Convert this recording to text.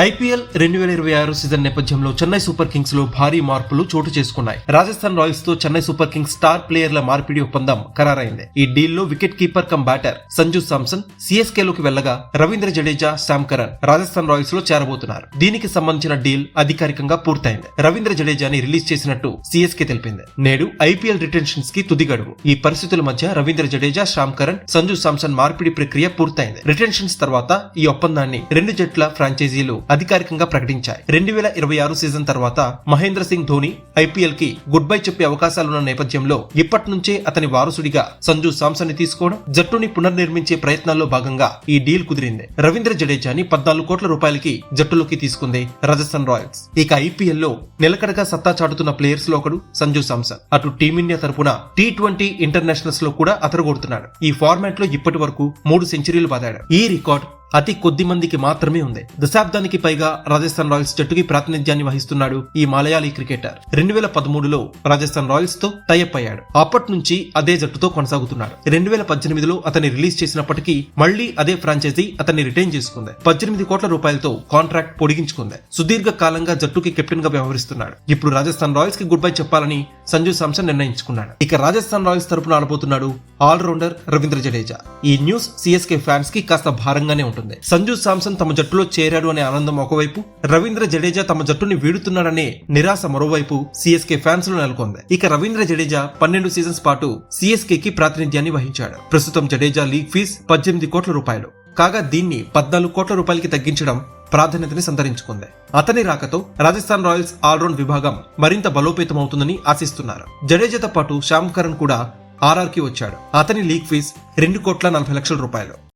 IPL రెండు వేల ఇరవై ఆరు సీజన్ నేపథ్యంలో చెన్నై సూపర్ కింగ్స్లో భారీ మార్పులు చోటు చేసుకున్నాయి. రాజస్థాన్ రాయల్స్తో చెన్నై సూపర్ కింగ్స్ స్టార్ ప్లేయర్ల మార్పిడి ఒప్పందం ఖరారైంది. ఈ డీల్లో wicket keeper cum batter Sanju Samson CSK లోకి వెళ్ళగా రవీంద్ర జడేజా శామ్ కరణ్ రాజస్థాన్ రాయల్స్లో చేరబోతున్నారు. దీనికి సంబంధించిన డీల్ అధికారికంగా పూర్తయింది. రవీంద్ర జడేజాని రిలీజ్ చేసినట్టు సిఎస్కే తెలిపింది. నేడు ఐపీఎల్ రిటెన్షన్స్కి తుది గడువు. ఈ పరిస్థితుల మధ్య రవీంద్ర జడేజా శ్యామ్ కరణ్ సంజు సామ్సన్ మార్పిడి ప్రక్రియ పూర్తయింది. రిటెన్షన్స్ తర్వాత ఈ ఒప్పందాన్ని రెండు జట్ల ఫ్రాంచైజీలు అధికారికంగా ప్రకటించాయి. రెండు వేల ఇరవై ఆరు సీజన్ తర్వాత మహేంద్ర సింగ్ ధోని ఐపీఎల్కి గుడ్ బై చెప్పే అవకాశాలున్న నేపథ్యంలో ఇప్పటి నుంచే అతని వారసుడిగా సంజు సామ్సన్ని తీసుకోవడం జట్టుని పునర్నిర్మించే ప్రయత్నాల్లో భాగంగా ఈ డీల్ కుదిరింది. రవీంద్ర జడేజాని పద్నాలుగు కోట్ల రూపాయలకి జట్టులోకి తీసుకుంది రాజస్థాన్ రాయల్స్. ఇక ఐపీఎల్లో నిలకడగా సత్తా చాటుతున్న ప్లేయర్స్లో ఒకడు సంజు సామ్సన్ అటు టీమిండియా తరపున టీ ట్వంటీ ఇంటర్నేషనల్స్లో కూడా అతరగొడుతున్నాడు. ఈ ఫార్మాట్లో ఇప్పటి వరకు మూడు సెంచరీలు బాదాడు ఈ రికార్డ్ అతి కొద్ది మందికి మాత్రమే ఉంది. దశాబ్దానికి పైగా రాజస్థాన్ రాయల్స్ జట్టుకి ప్రాతినిధ్యాన్ని వహిస్తున్నాడు ఈ మలయాళీ క్రికెటర్. రెండు వేల పదమూడులో రాజస్థాన్ రాయల్స్తో టైఅప్ అయ్యాడు. అప్పటి నుంచి అదే జట్టుతో కొనసాగుతున్నాడు. రెండు వేల పద్దెనిమిదిలో అతన్ని రిలీజ్ చేసినప్పటికీ మళ్ళీ అదే ఫ్రాంచైజీ అతన్ని రిటైన్ చేసుకుంది. పద్దెనిమిది కోట్ల రూపాయలతో కాంట్రాక్ట్ పొడిగించుకుంది. సుదీర్ఘ కాలంగా జట్టుకి కెప్టెన్గా వ్యవహరిస్తున్నాడు. ఇప్పుడు రాజస్థాన్ రాయల్స్కి గుడ్ బై చెప్పాలని సంజు సామ్సన్ నిర్ణయించుకున్నాడు. ఇక రాజస్థాన్ రాయల్స్ తరపున ఆడబోతున్నాడు ఆల్రౌండర్ రవీంద్ర జడేజా. ఈ న్యూస్ సిఎస్కే ఫ్యాన్స్కి కాస్త భారంగానే ఉంటుంది. సంజు సామ్సన్ తమ జట్టులో చేరాడు అనే ఆనందం ఒకవైపు రవీంద్ర జడేజా తమ జట్టుని వీడుతున్నాడనే నిరాశ మరోవైపు సిఎస్కే ఫ్యాన్స్లో నెలకొంది. ఇక రవీంద్ర జడేజా పన్నెండు సీజన్స్ పాటు సిఎస్కే కి ప్రాతినిధ్యాన్ని వహించాడు. ప్రస్తుతం జడేజా లీగ్ ఫీజ్ పద్దెనిమిది కోట్ల రూపాయలు. కాగా దీన్ని పద్నాలుగు కోట్ల రూపాయలకి తగ్గించడం ప్రాధాన్యతని సంతరించుకుంది. అతని రాకతో రాజస్థాన్ రాయల్స్ ఆల్రౌండ్ విభాగం మరింత బలోపేతమవుతుందని ఆశిస్తున్నారు. జడేజాతో పాటు శ్యామ్ కరణ్ కూడా ఆర్ఆర్కి వచ్చాడు. అతని లీగ్ ఫీజ్ రెండు కోట్ల నలభై లక్షల రూపాయలు.